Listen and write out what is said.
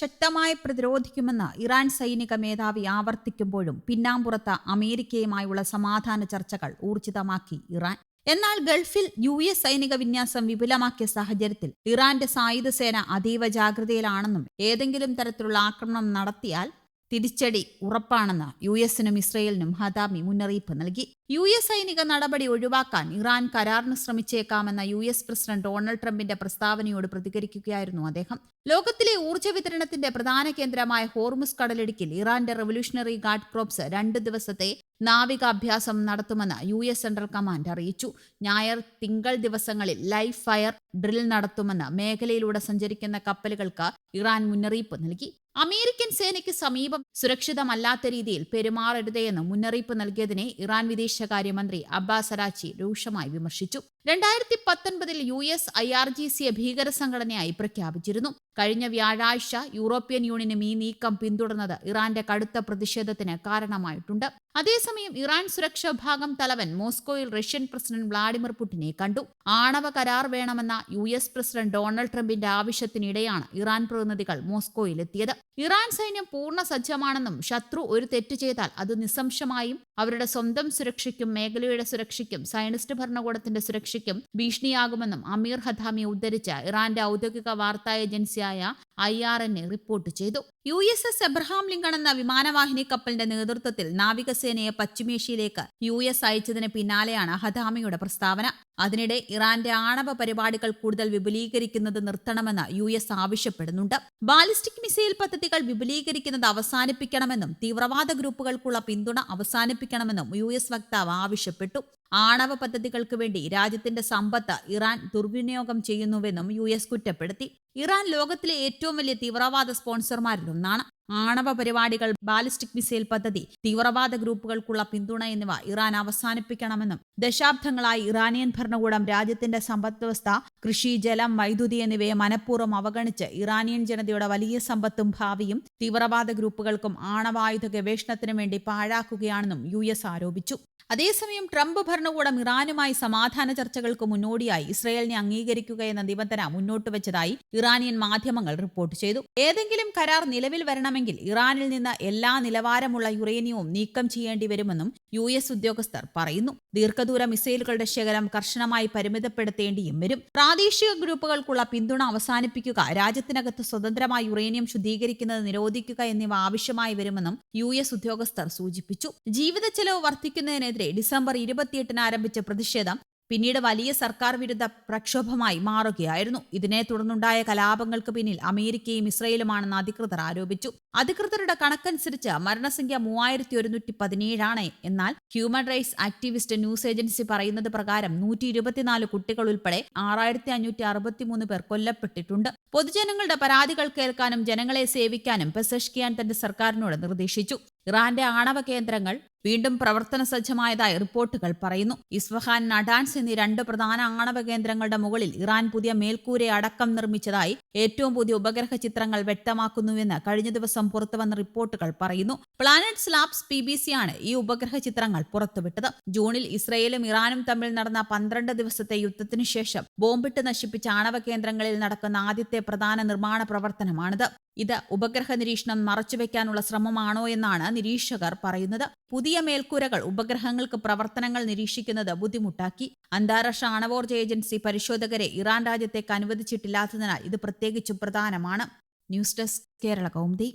ശക്തമായി പ്രതിരോധിക്കുമെന്ന് ഇറാൻ സൈനിക മേധാവി ആവർത്തിക്കുമ്പോഴും പിന്നാമ്പുറത്ത് അമേരിക്കയുമായുള്ള സമാധാന ചർച്ചകൾ ഊർജിതമാക്കി ഇറാൻ. എന്നാൽ ഗൾഫിൽ യു എസ് സൈനിക വിന്യാസം വിപുലമാക്കിയ സാഹചര്യത്തിൽ ഇറാന്റെ സായുധ സേന അതീവ ജാഗ്രതയിലാണെന്നും ഏതെങ്കിലും തരത്തിലുള്ള ആക്രമണം നടത്തിയാൽ തിരിച്ചടി ഉറപ്പാണെന്ന് യു എസിനും ഇസ്രയേലിനും ഹദാമി മുന്നറിയിപ്പ് നൽകി. യു എസ് സൈനിക നടപടി ഒഴിവാക്കാൻ ഇറാൻ കരാറിന് ശ്രമിച്ചേക്കാമെന്ന യു എസ് പ്രസിഡന്റ് ഡൊണാൾഡ് ട്രംപിന്റെ പ്രസ്താവനയോട് പ്രതികരിക്കുകയായിരുന്നു അദ്ദേഹം. ലോകത്തിലെ ഊർജ വിതരണത്തിന്റെ പ്രധാന കേന്ദ്രമായ ഹോർമുസ് കടലിടുക്കിൽ ഇറാന്റെ റവല്യൂഷണറി ഗാർഡ് ക്രോപ്സ് രണ്ട് ദിവസത്തെ നാവികാഭ്യാസം നടത്തുമെന്ന് യു എസ് സെൻട്രൽ കമാൻഡ് അറിയിച്ചു. ഞായർ തിങ്കൾ ദിവസങ്ങളിൽ ലൈഫ് ഫയർ ഡ്രിൽ നടത്തുമെന്ന് മേഖലയിലൂടെ സഞ്ചരിക്കുന്ന കപ്പലുകൾക്ക് ഇറാൻ മുന്നറിയിപ്പ് നൽകി. അമേരിക്കൻ സേനയ്ക്ക് സമീപം സുരക്ഷിതമല്ലാത്ത രീതിയിൽ പെരുമാറരുതേന്ന് മുന്നറിയിപ്പ് നൽകിയതിനെ ഇറാൻ വിദേശകാര്യമന്ത്രി അബ്ബാസ് അരാച്ചി രൂക്ഷമായി വിമർശിച്ചു. രണ്ടായിരത്തി പത്തൊൻപതിൽ U S I R G സിയെ ഭീകര സംഘടനയായി പ്രഖ്യാപിച്ചിരുന്നു. കഴിഞ്ഞ വ്യാഴാഴ്ച യൂറോപ്യൻ യൂണിയനും ഈ നീക്കം പിന്തുടർന്നത് ഇറാന്റെ കടുത്ത പ്രതിഷേധത്തിന് കാരണമായിട്ടുണ്ട്. അതേസമയം ഇറാൻ സുരക്ഷാ വിഭാഗം തലവൻ മോസ്കോയിൽ റഷ്യൻ പ്രസിഡന്റ് വ്ളാഡിമിർ പുടിനെ കണ്ടു. ആണവ കരാർ വേണമെന്ന യു എസ് പ്രസിഡന്റ് ഡൊണാൾഡ് ട്രംപിന്റെ ആവശ്യത്തിനിടെയാണ് ഇറാൻ പ്രതിനിധികൾ മോസ്കോയിലെത്തിയത്. ഇറാൻ സൈന്യം പൂർണ സജ്ജമാണെന്നും ശത്രു ഒരു തെറ്റ് ചെയ്താൽ അത് നിസ്സംശമായും അവരുടെ സ്വന്തം സുരക്ഷയ്ക്കും മേഖലയുടെ സുരക്ഷയ്ക്കും സയനിസ്റ്റ് ഭരണകൂടത്തിന്റെ സുരക്ഷയ്ക്കും ഭീഷണിയാകുമെന്നും അമീർ ഹദാമി ഉദ്ധരിച്ച് ഇറാന്റെ ഔദ്യോഗിക വാർത്താ ഏജൻസിയായ I R N A report ചെയ്തു. U S S Abraham Lincoln എന്ന വിമാനവാഹിനി കപ്പലിന്റെ നേതൃത്വത്തിൽ നാവികസേനയെ പശ്ചിമേഷ്യയിലേക്ക് യു എസ് അയച്ചതിന് പിന്നാലെയാണ് ഹദാമിയുടെ പ്രസ്താവന. അതിനിടെ ഇറാന്റെ ആണവ പരിപാടികൾ കൂടുതൽ വിപുലീകരിക്കുന്നത് നിർത്തണമെന്ന് യു എസ് ആവശ്യപ്പെടുന്നുണ്ട്. ബാലിസ്റ്റിക് മിസൈൽ പദ്ധതികൾ വിപുലീകരിക്കുന്നത് അവസാനിപ്പിക്കണമെന്നും തീവ്രവാദ ഗ്രൂപ്പുകൾക്കുള്ള പിന്തുണ അവസാനിപ്പിക്കണമെന്നും യു എസ് വക്താവ് ആവശ്യപ്പെട്ടു. ആണവ പദ്ധതികൾക്ക് വേണ്ടി രാജ്യത്തിന്റെ സമ്പത്ത് ഇറാൻ ദുർവിനിയോഗം ചെയ്യുന്നുവെന്നും യു എസ് കുറ്റപ്പെടുത്തി. ഇറാൻ ലോകത്തിലെ ഏറ്റവും വലിയ തീവ്രവാദ സ്പോൺസർമാരിലൊന്നാണ്. ആണവ പരിപാടികൾ ബാലിസ്റ്റിക് മിസൈൽ പദ്ധതി തീവ്രവാദ ഗ്രൂപ്പുകൾക്കുള്ള പിന്തുണ എന്നിവ ഇറാൻ അവസാനിപ്പിക്കണമെന്നും ദശാബ്ദങ്ങളായി ഇറാനിയൻ ഭരണകൂടം രാജ്യത്തിന്റെ സമ്പദ്വ്യവസ്ഥ കൃഷി ജലം വൈദ്യുതി എന്നിവയെ മനഃപൂർവം അവഗണിച്ച് ഇറാനിയൻ ജനതയുടെ വലിയ സമ്പത്തും ഭാവിയും തീവ്രവാദ ഗ്രൂപ്പുകൾക്കും ആണവായുധ ഗവേഷണത്തിനും വേണ്ടി പാഴാക്കുകയാണെന്നും യു ആരോപിച്ചു. അതേസമയം ട്രംപ് ഭരണകൂടം ഇറാനുമായി സമാധാന ചർച്ചകൾക്ക് മുന്നോടിയായി ഇസ്രയേലിനെ അംഗീകരിക്കുക എന്ന നിബന്ധന മുന്നോട്ട് വെച്ചതായി ഇറാനിയൻ മാധ്യമങ്ങൾ റിപ്പോർട്ട് ചെയ്തു. ഏതെങ്കിലും കരാർ നിലവിൽ വരണമെങ്കിൽ ഇറാനിൽ നിന്ന് എല്ലാ നിലവാരമുള്ള യുറേനിയവും നീക്കം ചെയ്യേണ്ടി വരുമെന്നും യു എസ് ഉദ്യോഗസ്ഥർ പറയുന്നു. ദീർഘദൂര മിസൈലുകളുടെ ശേഖരം കർശനമായി പരിമിതപ്പെടുത്തേണ്ടിയും വരും. പ്രാദേശിക ഗ്രൂപ്പുകൾക്കുള്ള പിന്തുണ അവസാനിപ്പിക്കുക രാജ്യത്തിനകത്ത് സ്വതന്ത്രമായി യുറേനിയം ശുദ്ധീകരിക്കുന്നത് നിരോധിക്കുക എന്നിവ ആവശ്യമായി വരുമെന്നും യു എസ് ഉദ്യോഗസ്ഥർ സൂചിപ്പിച്ചു. ജീവിത ചെലവ് വർദ്ധിക്കുന്നതിനെതിരെ ഡിസംബർ ഇരുപത്തിയെട്ടിന് ആരംഭിച്ച പ്രതിഷേധം പിന്നീട് വലിയ സർക്കാർ വിരുദ്ധ പ്രക്ഷോഭമായി മാറുകയായിരുന്നു. ഇതിനെ തുടർന്നുണ്ടായ കലാപങ്ങൾക്ക് പിന്നിൽ അമേരിക്കയും ഇസ്രയേലുമാണെന്ന് അധികൃതർ ആരോപിച്ചു. അധികൃതരുടെ കണക്കനുസരിച്ച് മരണസംഖ്യ മൂവായിരത്തി ഒരുന്നൂറ്റി പതിനേഴാണ് എന്നാൽ human rights activist news agency പറയുന്നത് പ്രകാരം നൂറ്റി ഇരുപത്തിനാല് കുട്ടികൾ ഉൾപ്പെടെ ആറായിരത്തി അഞ്ഞൂറ്റി അറുപത്തിമൂന്ന് പേർ കൊല്ലപ്പെട്ടിട്ടുണ്ട്. പൊതുജനങ്ങളുടെ പരാതികൾ കേൾക്കാനും ജനങ്ങളെ സേവിക്കാനും പെസഷ്കിയാൻ തന്റെ സർക്കാരിനോട് നിർദ്ദേശിച്ചു. ഇറാന്റെ ആണവ കേന്ദ്രങ്ങൾ വീണ്ടും പ്രവർത്തന സജ്ജമായതായി റിപ്പോർട്ടുകൾ പറയുന്നു. ഇസ്ഫഹാൻ നഡാൻസ് എന്നീ രണ്ട് പ്രധാന ആണവ കേന്ദ്രങ്ങളുടെ മുകളിൽ ഇറാൻ പുതിയ മേൽക്കൂര അടക്കം നിർമ്മിച്ചതായി ഏറ്റവും പുതിയ ഉപഗ്രഹ ചിത്രങ്ങൾ വ്യക്തമാക്കുന്നുവെന്ന് കഴിഞ്ഞ ദിവസം പുറത്തുവന്ന റിപ്പോർട്ടുകൾ പറയുന്നു. Planets Labs P B C ആണ് ഈ ഉപഗ്രഹ ചിത്രങ്ങൾ പുറത്തുവിട്ടത്. ജൂണിൽ ഇസ്രയേലും ഇറാനും തമ്മിൽ നടന്ന പന്ത്രണ്ട് ദിവസത്തെ യുദ്ധത്തിനു ശേഷം ബോംബിട്ട് നശിപ്പിച്ച ആണവ കേന്ദ്രങ്ങളിൽ നടക്കുന്ന ആദ്യത്തെ പ്രധാന നിർമ്മാണ പ്രവർത്തനമാണിത്. ഇത് ഉപഗ്രഹ നിരീക്ഷണം മറച്ചുവെക്കാനുള്ള ശ്രമമാണോ എന്നാണ് നിരീക്ഷകർ പറയുന്നത്. പുതിയ മേൽക്കൂരകൾ ഉപഗ്രഹങ്ങൾക്ക് പ്രവർത്തനങ്ങൾ നിരീക്ഷിക്കുന്നത് ബുദ്ധിമുട്ടാക്കി. അന്താരാഷ്ട്ര ആണവോർജ ഏജൻസി പരിശോധകരെ ഇറാൻ രാജ്യത്തേക്ക് അനുവദിച്ചിട്ടില്ലാത്തതിനാൽ ഇത് പ്രത്യേകിച്ചും പ്രധാനമാണ്. News desk Kerala Kaumudi.